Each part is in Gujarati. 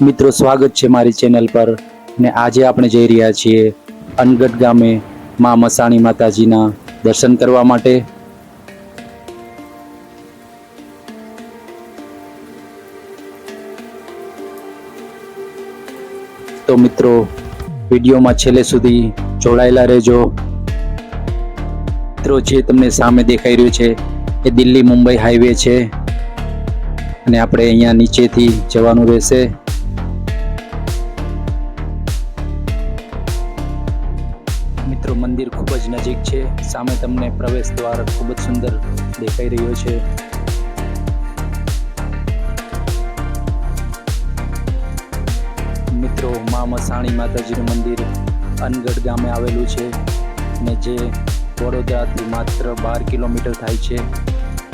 મિત્રો, સ્વાગત છે મારી ચેનલ પર ને આજે આપણે જઈ રહ્યા છીએ અનગઢ ગામે મા મસાણી માતાજીના દર્શન કરવા માટે. તો મિત્રો, વિડીયોમાં છેલ્લે સુધી જોડાયેલા રહેજો. મિત્રો, જે તમને સામે દેખાઈ રહ્યું છે એ દિલ્હી મુંબઈ હાઈવે છે અને આપણે અહીંયા નીચેથી જવાનું રહેશે. મિત્રો મંદિર ખૂબ જ નજીક છે. સામે તમને પ્રવેશ દ્વાર ખૂબ જ સુંદર દેખાઈ રહ્યો છે. મિત્રો, મા મસાણી માતાજીનું મંદિર અનગઢ ગામે આવેલું છે ને જે વડોદરાથી માત્ર બાર કિલોમીટર થાય છે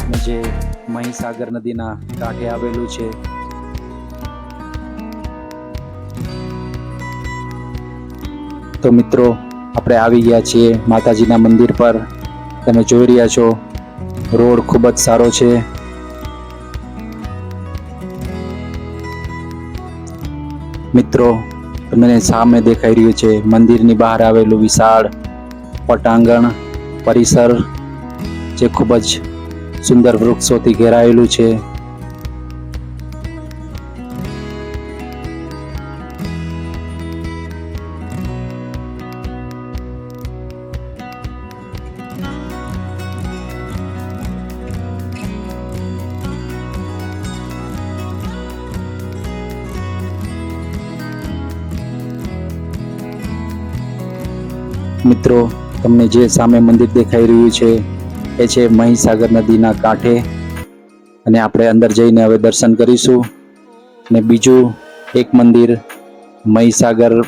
ને જે મહીસાગર નદીના કાંઠે આવેલું છે. તો મિત્રો આપણે આવી ગયા છીએ માતાજીના મંદિર પર. તમે જોઈ રહ્યા છો, રોડ ખૂબ જ સારો છે. મિત્રો, તમને સામે દેખાઈ રહ્યું છે, મંદિરની બહાર આવેલું વિશાળ પટાંગણ પરિસર, જે ખૂબ જ સુંદર વૃક્ષોથી ઘેરાયેલું છે. મિત્રો, તમને જે સામે મંદિર દેખાઈ રહ્યું છે, એ છે મહીસાગર નદીના કાંઠે. અને આપણે અંદર જઈને હવે દર્શન કરીશું. અને બીજું એક મંદિર મહીસાગર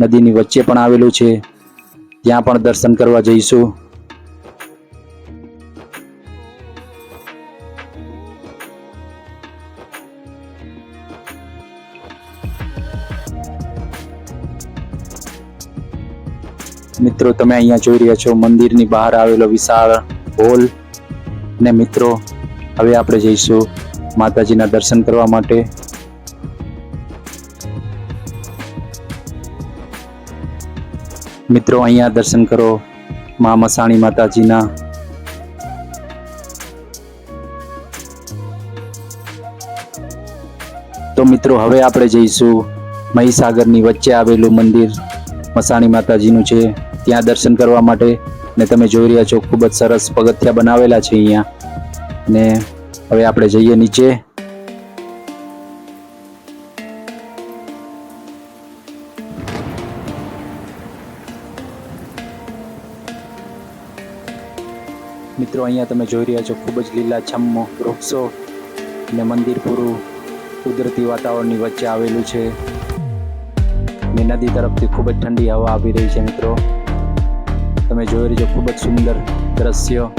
નદીની વચ્ચે પણ આવેલું છે. ત્યાં પણ દર્શન કરવા જઈશું. મિત્રો, તમે અહીંયા જોઈ રહ્યા છો મંદિરની બહાર આવેલો વિશાળ હોલ. અને મિત્રો, હવે આપણે જઈશું માતાજીના દર્શન કરવા માટે. મિત્રો, અહીંયા દર્શન કરો મા મસાણી માતાજીના. તો મિત્રો, હવે આપણે જઈશું મહીસાગરની વચ્ચે આવેલું મંદિર. મસાણી માતાજીનું છે. ત્યાં દર્શન કરવા માટે ને તમે જોઈ રહ્યા છો, ખૂબ જ સરસ પગથિયા બનાવેલા છે અહીંયા. ને હવે આપણે જઈએ નીચે. મિત્રો, અહીંયા તમે જોઈ રહ્યા છો, ખૂબ જ લીલાછમ વૃક્ષો ને મંદિર પૂરું કુદરતી વાતાવરણની વચ્ચે આવેલું છે. ને નદી તરફથી ખૂબ જ ઠંડી હવા આવી રહી છે, મિત્રો. તમે જોઈ રહ્યો ખૂબ જ સુંદર દ્રશ્ય.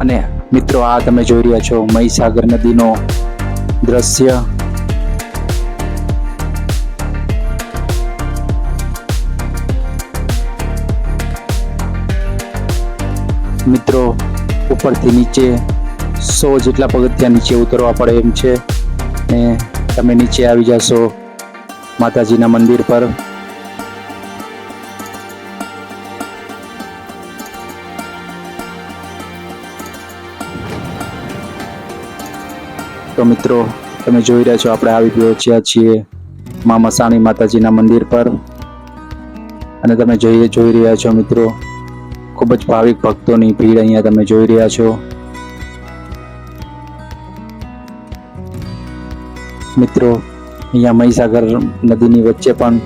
અને મિત્રો, આ તમે જોઈ રહ્યા છો, મહીસાગર નદીનો દ્રશ્ય. મિત્રો, ઉપરથી નીચે સો જેટલા પગથિયા નીચે ઉતરવા પડે એમ છે. ને તમે નીચે આવી જશો માતાજીના મંદિર પર. તો મિત્રો, તમે જોઈ રહ્યા છો, આપણે આવી પહોંચ્યા છીએ મા મસાણી માતાજીના મંદિર પર. અને તમે જોઈએ, જોઈ રહ્યા છો મિત્રો, ખૂબ જ ભાવિક ભક્તોની ભીડ અહીંયા તમે જોઈ રહ્યા છો. મિત્રો, અહીંયા મહીસાગર નદીની વચ્ચે પણ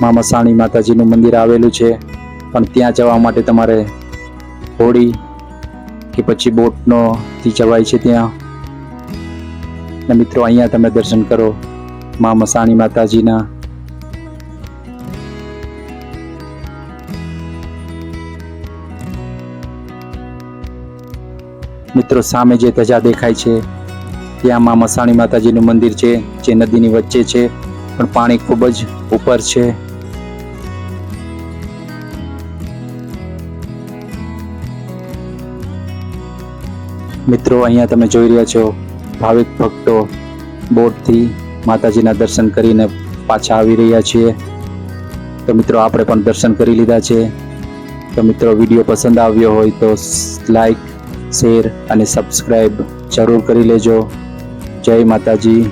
મા મસાણી માતાજીનું મંદિર આવેલું છે. પણ ત્યાં જવા માટે તમારે હોડી કે પછી બોટનો થી જવાય છે ત્યાં. ને મિત્રો, અહીંયા તમે દર્શન કરો મા મસાણી માતાજીના. મિત્રો, સામે જે ધજા દેખાય છે ત્યાં માં મસાણી માતાજીનું મંદિર છે, જે નદીની વચ્ચે છે, પણ પાણી ખૂબ જ ઉપર છે. મિત્રો, અહીંયા તમે જોઈ રહ્યા છો ભાવિક ભક્તો બોટથી માતાજીના દર્શન કરીને પાછા આવી રહ્યા છીએ. તો મિત્રો, આપણે પણ દર્શન કરી લીધા છે. તો મિત્રો, વીડિયો પસંદ આવ્યો હોય તો લાઈક, શેર અને સબસ્ક્રાઈબ જરૂર કરી લેજો. જય માતાજી.